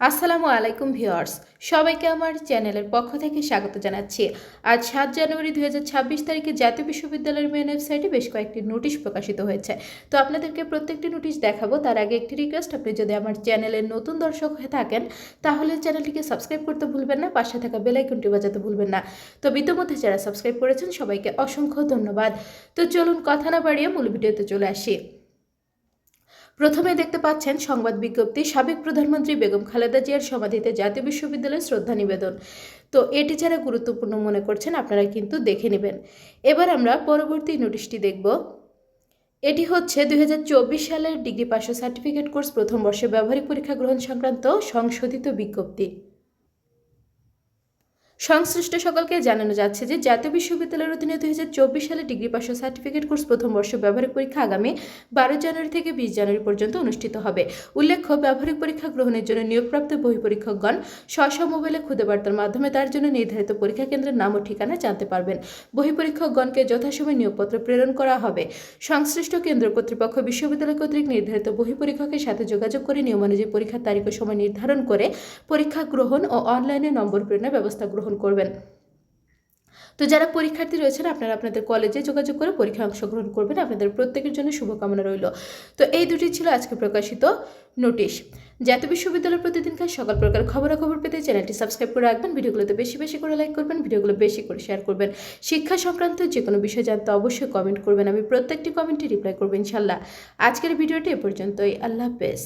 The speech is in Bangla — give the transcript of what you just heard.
আসসালামু আলাইকুম ভিউয়ার্স, সবাইকে আমার চ্যানেলের পক্ষ থেকে স্বাগত জানাচ্ছি। আজ সাত জানুয়ারি দু হাজার ছাব্বিশ তারিখে জাতীয় বিশ্ববিদ্যালয়ের মেন ওয়েবসাইটে বেশ কয়েকটি নোটিশ প্রকাশিত হয়েছে। তো আপনাদেরকে প্রত্যেকটি নোটিশ দেখাবো, তার আগে একটি রিকোয়েস্ট আপনি যদি আমার চ্যানেলের নতুন দর্শক হয়ে থাকেন, তাহলে চ্যানেলটিকে সাবস্ক্রাইব করতে ভুলবেন না, পাশে থাকা বেলাইকনটি বাজাতে ভুলবেন না। তো ইতিমধ্যে যারা সাবস্ক্রাইব করেছেন, সবাইকে অসংখ্য ধন্যবাদ। তো চলুন কথা না বাড়িয়ে মূল ভিডিওতে চলে আসি। প্রথমে দেখতে পাচ্ছেন সংবাদ বিজ্ঞপ্তি, সাবেক প্রধানমন্ত্রী বেগম খালেদা জিয়ার সমাধিতে জাতীয় বিশ্ববিদ্যালয়ে শ্রদ্ধা নিবেদন। তো এটি যারা গুরুত্বপূর্ণ মনে করছেন, আপনারা কিন্তু দেখে নেবেন। এবার আমরা পরবর্তী নোটিশটি দেখব। এটি হচ্ছে দুই হাজার চব্বিশ সালের ডিগ্রি পাশ সার্টিফিকেট কোর্স প্রথম বর্ষে ব্যবহারিক পরীক্ষা গ্রহণ সংক্রান্ত সংশোধিত বিজ্ঞপ্তি। সংশ্লিষ্ট সকলকে জানানো যাচ্ছে যে জাতীয় বিশ্ববিদ্যালয়ের অধীনে দুই হাজার চব্বিশ সালে ডিগ্রি পাশ সার্টিফিকেট কোর্স প্রথম বর্ষ ব্যবহারিক পরীক্ষা আগামী বারো জানুয়ারি থেকে বিশ জানুয়ারি পর্যন্ত অনুষ্ঠিত হবে। উল্লেখ্য, ব্যবহারিক পরীক্ষা গ্রহণের জন্য নিয়োগপ্রাপ্ত বহি পরীক্ষকগণ স্ব মোবাইলে খুদে বার্তার মাধ্যমে তার জন্য নির্ধারিত পরীক্ষা কেন্দ্রের নাম ও ঠিকানা জানতে পারবেন। বহি পরীক্ষকগণকে যথাসময়ে নিয়োগপত্র প্রেরণ করা হবে। সংশ্লিষ্ট কেন্দ্র কর্তৃপক্ষ বিশ্ববিদ্যালয় কর্তৃক নির্ধারিত বহি পরীক্ষকের সাথে যোগাযোগ করে নিয়মানুযায়ী পরীক্ষার তারিখ ও সময় নির্ধারণ করে পরীক্ষা গ্রহণ ও অনলাইনে নম্বর প্রেরণের ব্যবস্থা গ্রহণ করবেন। তো যারা পরীক্ষার্থী রয়েছেন, আপনারা আপনাদের কলেজে যোগাযোগ করে পরীক্ষায় অংশগ্রহণ করবেন। আপনাদের প্রত্যেকের জন্য শুভকামনা রইল। তো এই দুটি ছিল আজকে প্রকাশিত নোটিশ। জাতীয় বিশ্ববিদ্যালয়ের প্রতিদিনকার সকল প্রকার খবরাখবর পেতে চ্যানেলটি সাবস্ক্রাইব করে রাখবেন। ভিডিওগুলোতে বেশি বেশি করে লাইক করবেন, ভিডিওগুলো বেশি করে শেয়ার করবেন। শিক্ষা সংক্রান্ত যে কোনো বিষয় জানতে অবশ্যই কমেন্ট করবেন। আমি প্রত্যেকটি কমেন্টে রিপ্লাই করব ইনশাল্লাহ আজকের ভিডিওটি এ পর্যন্তই। আল্লাহ হাফেজ।